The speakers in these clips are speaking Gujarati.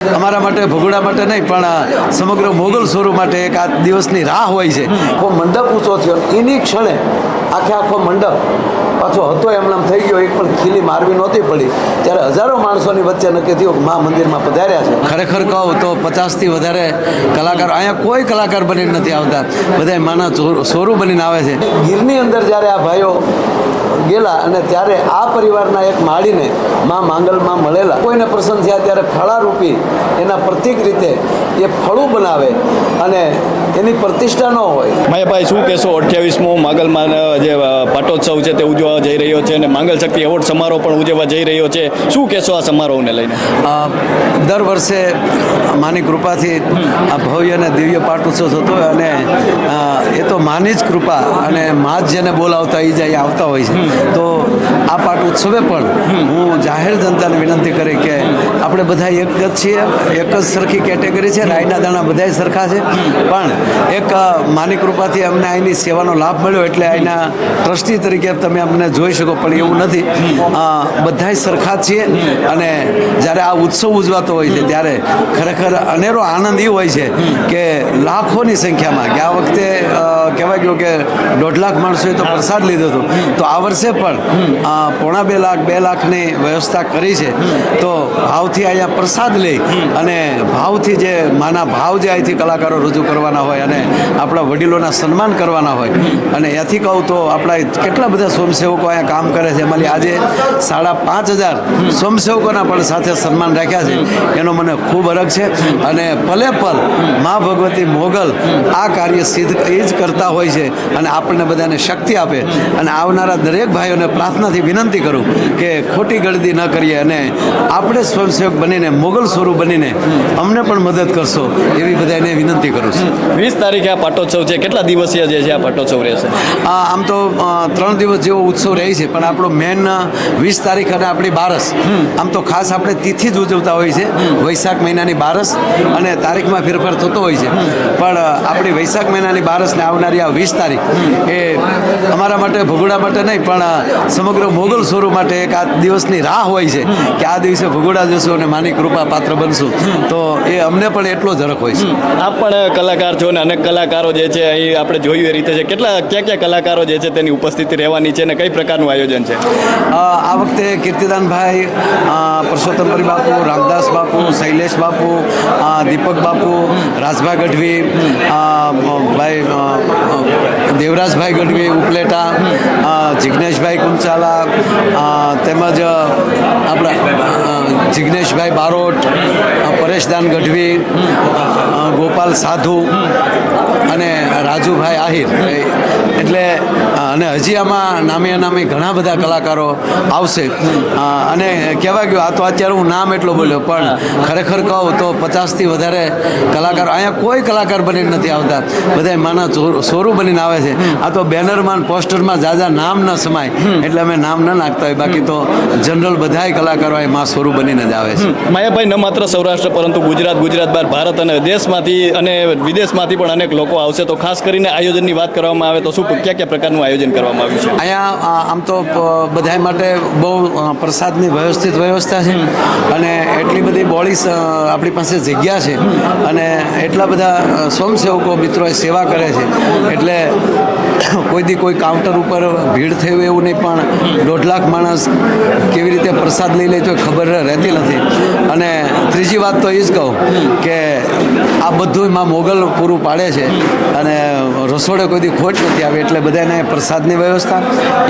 અમારા માટે, ભગોડા માટે નહીં, પણ સમગ્ર મોગલ સ્વરૂપ માટે એક આ દિવસની રાહ હોય છે. આખો મંડપ ઊંચો થયો. એની ક્ષણે આખે આખો મંડપ પાછો હતો એમ થઈ ગયો. એક પણ ખીલી મારવી નહોતી પડી. ત્યારે હજારો માણસોની વચ્ચે નક્કી થયું કે મા મંદિરમાં પધાર્યા છે. ખરેખર કહું તો પચાસથી વધારે કલાકાર અહીંયા કોઈ કલાકાર બનીને નથી આવતા. બધા માના સોરું બનીને આવે છે. ગીરની અંદર જ્યારે આ ભાઈઓ ગયેલા અને ત્યારે આ પરિવારના એક માળીને માં માંગલમાં મળેલા. કોઈને પ્રસન્ન થયા ત્યારે ફળારૂપી એના પ્રતિક રીતે એ ફળું બનાવે અને એની પ્રતિષ્ઠા ન હોય. માયાભાઈ શું કહેશો? અઠ્યાવીસમો માગલમાં જે પાટોત્સવ છે તે ઉજવવા જઈ રહ્યો છે અને માંગલ શક્તિ એવોર્ડ સમારોહ પણ ઉજવવા જઈ રહ્યો છે. શું કહેશો આ સમારોહને લઈને? દર વર્ષે માની કૃપાથી આ ભવ્ય અને દિવ્ય પાટોત્સવ થતો હોય અને એ તો માની જ કૃપા અને મા જ જેને બોલાવતા એ જાય આવતા હોય છે. તો આ પાટ ઉત્સવે પણ હું જાહેર જનતાને વિનંતી કરી કે આપણે બધા એક જ છીએ એક જ સરખી કેટેગરી છે રાયના દાણા બધાય સરખા છે. પણ એક માની કૃપાથી અમને અહીંની સેવાનો લાભ મળ્યો એટલે અહીંના ટ્રસ્ટી તરીકે તમે અમને જોઈ શકો, પણ એવું નથી. બધા સરખા છીએ અને જ્યારે આ ઉત્સવ ઉજવાતો હોય છે, ત્યારે ખરેખર અનેરો આનંદ એ હોય છે કે લાખોની સંખ્યામાં, કે આ વખતે કહેવાય ગયું કે દોઢ લાખ માણસોએ તો પ્રસાદ લીધો હતો. તો આ વર્ષે પણ પોણા બે લાખ, બે લાખની વ્યવસ્થા કરી છે. તો ભાવથી અહીંયા પ્રસાદ લઈ અને ભાવથી જે, માના ભાવ જે અહીંથી કલાકારો રજૂ કરવાના હોય અને આપણા વડીલોના સન્માન કરવાના હોય. અને એથી કહું તો આપણા કેટલા બધા સ્વયંસેવકો અહીંયા કામ કરે છે. એમાંથી આજે સાડા પાંચ હજાર સ્વયંસેવકોના પણ સાથે સન્માન રાખ્યા છે. એનો મને ખૂબ અરગ છે. અને પલે પલ મા ભગવતી મોગલ આ કાર્ય સિદ્ધ એ જ કરતા હોય છે અને આપણને બધાને શક્તિ આપે. અને આવનારા દરેક ભાઈઓને પ્રાર્થનાથી વિનંતી કરું કે ખોટી ગળદી ન કરીએ અને આપણે સ્વયંસેવક બનીને, મોગલ સ્વરૂપ બનીને અમને પણ મદદ કરશો એવી બધાને વિનંતી કરું છું. વીસ તારીખે આ પાટોત્સવ છે. કેટલા દિવસીય જે છે આ પાટોત્સવ રહેશે? આમ તો ત્રણ દિવસ જેવો ઉત્સવ રહે છે પણ આપણો મેન વીસ તારીખ અને આપણી બારસ. આમ તો ખાસ આપણે તિથિ જ ઉજવતા હોય છે વૈશાખ મહિનાની બારસ અને તારીખમાં ફેરફાર થતો હોય છે. પણ આપણી વૈશાખ મહિનાની બારસને આવનારી આ વીસ તારીખ એ અમારા માટે ભગોડા માટે નહીં પણ સમગ્ર મોગલ સ્વરૂપ માટે એક આ દિવસની રાહ હોય છે કે આ દિવસે ભગોડા જશું અને માની કૃપા પાત્ર બનશું તો એ અમને પણ એટલો જ હોય છે. આપ પણ કલાકાર છો અને અનેક કલાકારો જે છે અહીં આપણે જોયું એ રીતે છે. કેટલા ક્યાં ક્યાં કલાકારો જે છે તેની ઉપસ્થિતિ રહેવાની છે અને કઈ પ્રકારનું આયોજન છે? આ વખતે કીર્તિદાનભાઈ અ, બાપુ રામદાસ બાપુ શૈલેષ બાપુ દીપક બાપુ રાજભાઈ ગઢવી ભાઈ દેવરાજભાઈ ગઢવી ઉપલેટા જિજ્ઞેશભાઈ કુંચાલા તેમજ આપણા જિજ્ઞેશભાઈ બારોટ પરેશદાન ગઢવી ગોપાલ સાધુ અને રાજુભાઈ આહિર. એટલે અને હજી આમાં નામે અનામી ઘણા બધા કલાકારો આવશે. અને કહેવા ગયું, આ તો અત્યારે હું નામ એટલો બોલ્યો, પણ ખરેખર કહું તો પચાસથી વધારે કલાકારો, અહીંયા કોઈ કલાકાર બનીને નથી આવતા. બધા માના સોરું બનીને આવે છે. આ તો બેનરમાં પોસ્ટરમાં જાજા નામ ન સમાય, એટલે અમે નામ ન નાખતા હોય. બાકી તો જનરલ બધાય કલાકારો અહીં માં સોરું બનીને જ આવે છે. માયાભાઈ ન માત્ર સૌરાષ્ટ્ર પરંતુ ગુજરાત ગુજરાત બહાર ભારત અને દેશમાંથી અને વિદેશમાંથી પણ અનેક લોકો આવશે. તો ખાસ કરીને આયોજનની વાત કરવામાં આવે તો શું ક્યાં ક્યાં પ્રકારનું આયોજન કરવામાં આવ્યું છે? અહીંયા આમ તો બધા માટે બહુ પ્રસાદની વ્યવસ્થિત વ્યવસ્થા છે. અને એટલી બધી બોડીસ આપણી પાસે જગ્યા છે. અને એટલા બધા સ્વયંસેવકો મિત્રો એ સેવા કરે છે. એટલે કોઈ દી કોઈ કાઉન્ટર ઉપર ભીડ થઈ હોય એવું નહીં, પણ દોઢ લાખ માણસ કેવી રીતે પ્રસાદ લઈ લે તો ખબર રહેતી નથી. અને ત્રીજી વાત તો એ જ કહું કે આ બધું માં મોગલ પૂરું પાડે છે અને રસોડે કોઈ દી ખોટ નથી આવી એટલે બધાને પ્રસાદની વ્યવસ્થા.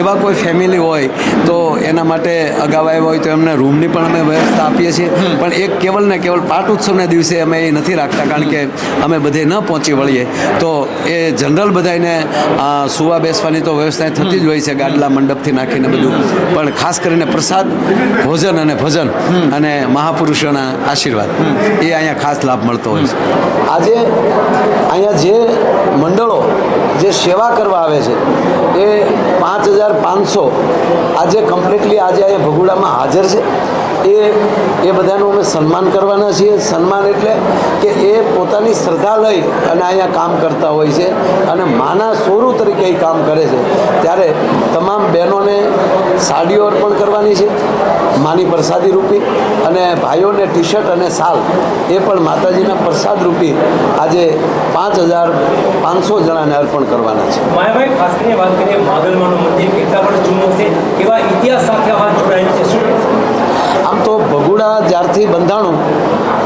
એવા કોઈ ફેમિલી હોય તો એના માટે અગાઉ આવ્યા હોય તો એમને રૂમની પણ અમે વ્યવસ્થા આપીએ છીએ. પણ એક કેવલ ને કેવલ પાટ ઉત્સવના દિવસે અમે એ નથી રાખતા કારણ કે અમે બધે ન પહોંચી વળીએ. તો એ જનરલ બધાને સુવા બેસવાની તો વ્યવસ્થા થતી જ હોય છે ગાડલા મંડપથી નાખીને બધું. પણ ખાસ કરીને પ્રસાદ, ભોજન અને ભજન અને મહાપુરુષોના આશીર્વાદ. એ અહીંયા ખાસ લાભ મળતો હોય છે. આજે અહીંયા જે મંડળો જે સેવા કરવા આવે છે એ પાંચ હજાર પાંચસો આજે કમ્પ્લીટલી આજે અહીંયા ભગુડામાં હાજર છે. એ એ બધાનું અમે સન્માન કરવાના છીએ. સન્માન એટલે કે એ પોતાની શ્રદ્ધા લઈ અને અહીંયા કામ કરતા હોય છે અને માના સોરું તરીકે એ કામ કરે છે. ત્યારે તમામ બહેનોને સાડીઓ અર્પણ કરવાની છે, માની પ્રસાદી રૂપી અને ભાઈઓને ટી શર્ટ અને શાલ. એ પણ માતાજીના પ્રસાદ રૂપી આજે પાંચ હજાર પાંચસો જણાને અર્પણ કરવાના છે. માયાભાઈ વાત કરીએ મંદિર એવા ઇતિહાસ સાથે? આમ તો ભગુડા જ્યારથી બંધાણું,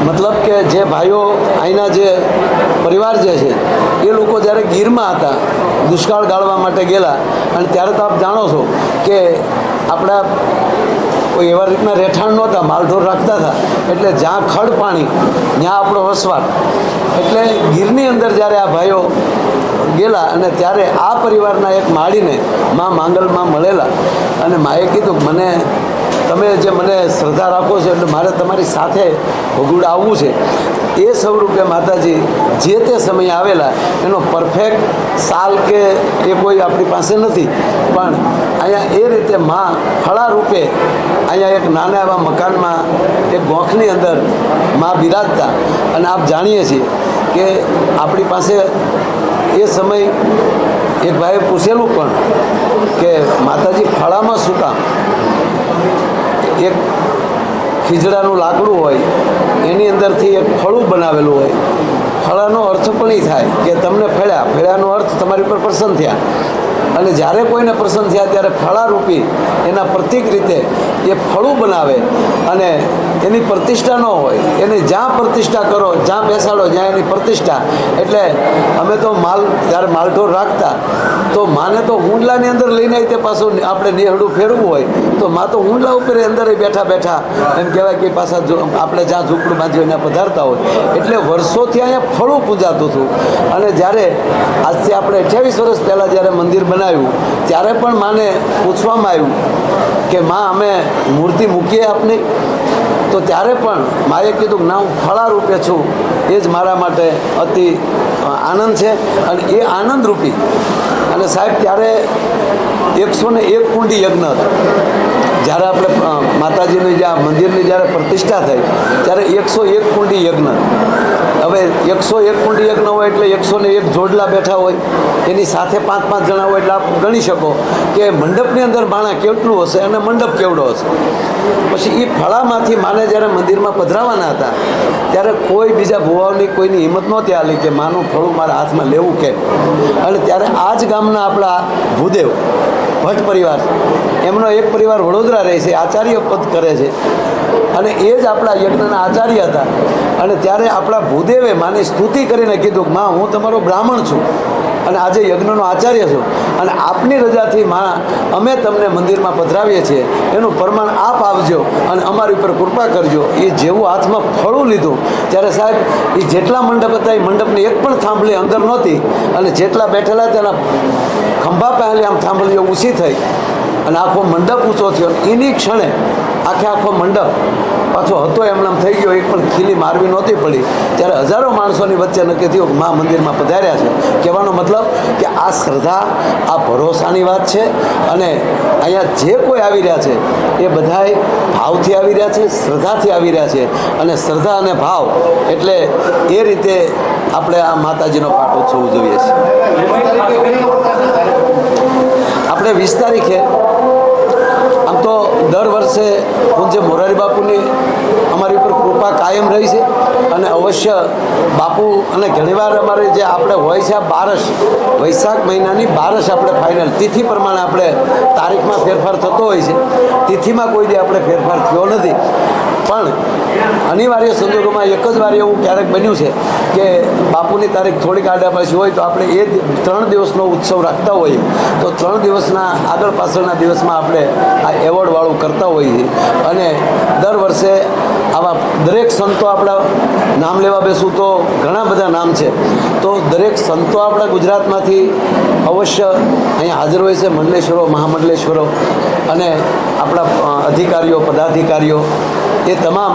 મતલબ કે જે ભાઈઓ અહીંના જે પરિવાર જે છે, એ લોકો જ્યારે ગીરમાં હતા, દુષ્કાળ ગાળવા માટે ગયેલા, અને ત્યારે તો આપ જાણો છો કે આપણા કોઈ એવા રીતના રહેઠાણ નહોતા, માલઢોર રાખતા હતા, એટલે જ્યાં ખડ પાણી, ત્યાં આપણો વસવાટ. એટલે ગીરની અંદર જ્યારે આ ભાઈઓ ગયેલા અને ત્યારે આ પરિવારના એક માળીને મા માંગલમાં મળેલા, અને માએ કીધું મને તમે જે મને શ્રદ્ધા રાખો છો એટલે મારે તમારી સાથે ભગુડ આવવું છે. એ સ્વરૂપે માતાજી જે તે સમયે આવેલા, એનો પરફેક્ટ સાલ કે એ કોઈ આપણી પાસે નથી. પણ અહીંયા એ રીતે માં ફળા રૂપે અહીંયા એક નાના એવા મકાનમાં, એક ગોખની અંદરમાં બિરાજતા. અને આપ જાણીએ છીએ કે આપણી પાસે એ સમય એક ભાઈએ પૂછેલું પણ કે માતાજી ફળામાં શું કામ? એક ખીજડાનું લાકડું હોય, એની અંદરથી એક ફળું બનાવેલું હોય. ફળાનો અર્થ પણ એ થાય કે તમને ફેળ્યા. ફેળ્યાનો અર્થ તમારી પર પ્રસન્ન થયા. અને જ્યારે કોઈને પ્રસન્ન થયા ત્યારે ફળારૂપી એના પ્રતિક રીતે એ ફળું બનાવે અને એની પ્રતિષ્ઠા ન હોય, એની જ્યાં પ્રતિષ્ઠા કરો, જ્યાં બેસાડો જ્યાં એની પ્રતિષ્ઠા. એટલે અમે તો માલ જ્યારે માલઢોર રાખતા, તો માને તો હુંડલાની અંદર લઈને તે પાછું આપણે નેહડું ફેરવું હોય, તો માં તો હુંડલા ઉપર અંદર બેઠા બેઠા એમ કહેવાય કે પાછા આપણે જ્યાં ઝૂંપડું બાંધ્યું એના પધારતા હોય. એટલે વર્ષોથી અહીંયા ફળું પૂજાતું હતું. અને જ્યારે આજથી આપણે અઠ્યાવીસ વર્ષ પહેલાં જ્યારે મંદિર બનાવ્યું ત્યારે પણ માને પૂછવામાં આવ્યું કે, માં, અમે મૂર્તિ મૂકીએ આપની? તો ત્યારે પણ માએ કીધું કે, ના, હું ફળા રૂપે છું. એ જ મારા માટે અતિ આનંદ છે. અને એ આનંદરૂપી અને સાહેબ, ત્યારે એકસો ને એક કુંડી યજ્ઞ હતો. જ્યારે આપણે માતાજીની જ્યાં મંદિરની જ્યારે પ્રતિષ્ઠા થઈ, ત્યારે એકસો એક કુંડી યજ્ઞ. હવે એકસો એક કુંડી યજ્ઞ હોય એટલે એકસો ને એક જોડલા બેઠા હોય. એની સાથે પાંચ પાંચ જણા હોય એટલે આપ ગણી શકો કે મંડપની અંદર માણા કેટલું હશે અને મંડપ કેવડો હશે. પછી એ ફળામાંથી માને જ્યારે મંદિરમાં પધરાવાના હતા, ત્યારે કોઈ બીજા ભુવાઓની કોઈની હિંમત નહોતી આલી કે માનું ફળું મારા હાથમાં લેવું કેમ અને ત્યારે આ જ ગામના આપણા ભૂદેવ, ભટ્ટ પરિવાર, એમનો એક પરિવાર વડોદરા રહે છે, આચાર્ય પદ કરે છે. અને એ જ આપણા યજ્ઞના આચાર્ય હતા. અને ત્યારે આપણા ભૂદેવે માની સ્તુતિ કરીને કીધું કે, માં, હું તમારો બ્રાહ્મણ છું અને આજે યજ્ઞનો આચાર્ય છું. અને આપની રજાથી માં, અમે તમને મંદિરમાં પધરાવીએ છીએ. એનું પ્રમાણ આપ આવજો અને અમારી ઉપર કૃપા કરજો. એ જેવું હાથમાં ફળું લીધું. ત્યારે સાહેબ, એ જેટલા મંડપ હતા, એ મંડપની એક પણ થાંભલી અંદર નહોતી. અને જેટલા બેઠેલા તેના ખંભા પહેલી આમ થાંભલીઓ ઊંચી થઈ. અને આખો મંડપ ઊંચો થયો. એની ક્ષણે આખે આખો મંડપ પાછો હતો એમ એમ થઈ ગયો, એક પણ ખીલી મારવી નહોતી પડી. ત્યારે હજારો માણસોની વચ્ચે નક્કી થયું મા મંદિરમાં પધાર્યા છે. કહેવાનો મતલબ કે આ શ્રદ્ધા, આ ભરોસાની વાત છે અને અહીંયા જે કોઈ આવી રહ્યા છે, એ બધાય ભાવથી આવી રહ્યા છે, શ્રદ્ધાથી આવી રહ્યા છે. અને શ્રદ્ધા અને ભાવ એટલે એ રીતે આપણે આ માતાજીનો પાટોત્સવ ઉજવીએ છીએ. આપણે વીસ તારીખે દર વર્ષે પૂજ્ય મોરારી બાપુની અમારી ઉપર કૃપા કાયમ રહી છે અને અવશ્ય બાપુ અને ઘણીવાર અમારે જે આપણે હોય છે આ બારસ, વૈશાખ મહિનાની બારસ આપણે ફાઇનલ તિથિ પ્રમાણે આપણે તારીખમાં ફેરફાર થતો હોય છે. તિથિમાં કોઈ દી આપણે ફેરફાર થયો નથી. પણ અનિવાર્ય સંજોગોમાં એક જ વાર એવું ક્યારેક બન્યું છે કે બાપુની તારીખ થોડીક આડા પાછી હોય તો આપણે એ ત્રણ દિવસનો ઉત્સવ રાખતા હોઈએ. તો ત્રણ દિવસના આગળ પાછળના દિવસમાં આપણે આ એવોર્ડવાળું કરતા હોઈએ. અને દર વર્ષે આવા દરેક સંતો આપણા નામ લેવા બેસું તો ઘણા બધા નામ છે. તો દરેક સંતો આપણા ગુજરાતમાંથી અવશ્ય અહીંયા હાજર હોય છે, મંડલેશ્વરો, મહામંડલેશ્વરો અને આપણા અધિકારીઓ, પદાધિકારીઓ એ તમામ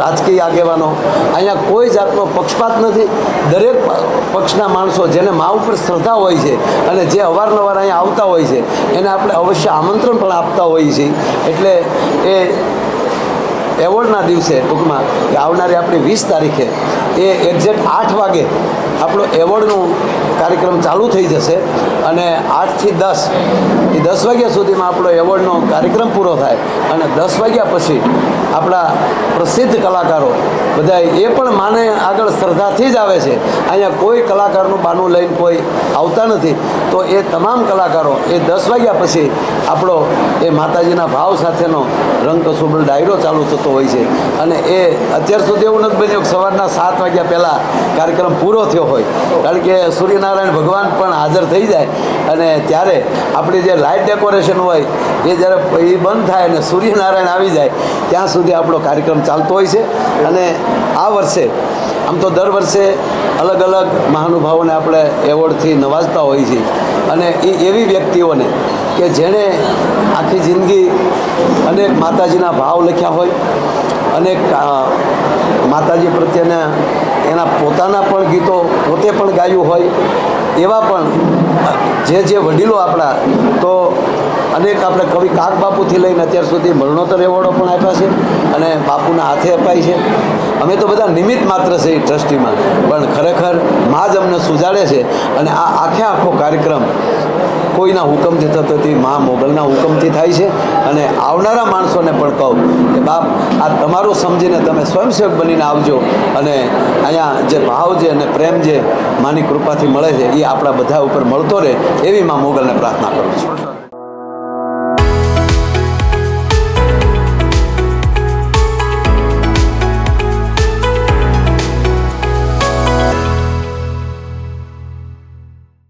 રાજકીય આગેવાનો. અહીંયા કોઈ જાતનો પક્ષપાત નથી. દરેક પક્ષના માણસો જેને મા ઉપર શ્રદ્ધા હોય છે અને જે અવારનવાર અહીંયા આવતા હોય છે, એને આપણે અવશ્ય આમંત્રણ પણ આપતા હોઈએ છીએ. એટલે એ એવોર્ડના દિવસે ટૂંકમાં આવનારી આપણી વીસ તારીખે એ એક્ઝેક્ટ આઠ વાગે આપણો એવોર્ડનું કાર્યક્રમ ચાલુ થઈ જશે અને આઠથી દસ, એ દસ વાગ્યા સુધીમાં આપણો એવોર્ડનો કાર્યક્રમ પૂરો થાય અને દસ વાગ્યા પછી આપણા પ્રસિદ્ધ કલાકારો બધા એ પણ માને આગળ શ્રદ્ધાથી જ આવે છે. અહીંયા કોઈ કલાકારનું બાનું લઈને કોઈ આવતા નથી. તો એ તમામ કલાકારો એ દસ વાગ્યા પછી આપણો એ માતાજીના ભાવ સાથેનો રંગ કસુબલ ડાયરો ચાલુ થતો હોય છે. અને એ અત્યાર સુધી એવું નથી બન્યું સવારના સાત વાગ્યા પહેલાં કાર્યક્રમ પૂરો થયો હોય. કારણ કે સૂર્યનારાયણ ભગવાન પણ હાજર થઈ જાય અને ત્યારે આપણી જે લાઇટ ડેકોરેશન હોય એ જ્યારે એ બંધ થાય અને સૂર્યનારાયણ આવી જાય, ત્યાં સુધી આપણો કાર્યક્રમ ચાલતો હોય છે. અને આ વર્ષે, આમ તો દર વર્ષે અલગ અલગ મહાનુભાવોને આપણે એવોર્ડથી નવાજતા હોઈએ છીએ. અને એ એવી વ્યક્તિઓને કે જેણે આખી જિંદગી અનેક માતાજીના ભાવ લખ્યા હોય, અનેક માતાજી પ્રત્યેના એના પોતાના પણ ગીતો પોતે પણ ગાયું હોય એવા પણ જે જે વડીલો આપણા, તો અનેક આપણે કવિ કાક બાપુથી લઈને અત્યાર સુધી મરણોત્તર એવોર્ડો પણ આપ્યા છે અને બાપુના હાથે અપાય છે. અમે તો બધા નિમિત્ત માત્ર છે એ ટ્રસ્ટીમાં, પણ ખરેખરમાં જ અમને સુજાડે છે અને આ આખે આખો કાર્યક્રમ કોઈના હુકમથી થતો નથી મા મોગલના હુકમથી થાય છે. અને આવનારા માણસોને પણ કહું કે બાપ, આ તમારું સમજીને તમે સ્વયંસેવક બનીને આવજો. અને અહીંયા જે ભાવ છે અને પ્રેમ જે માની કૃપાથી મળે છે, એ આપણા બધા ઉપર મળતો રહે એવી મા મોગલને પ્રાર્થના કરું છું.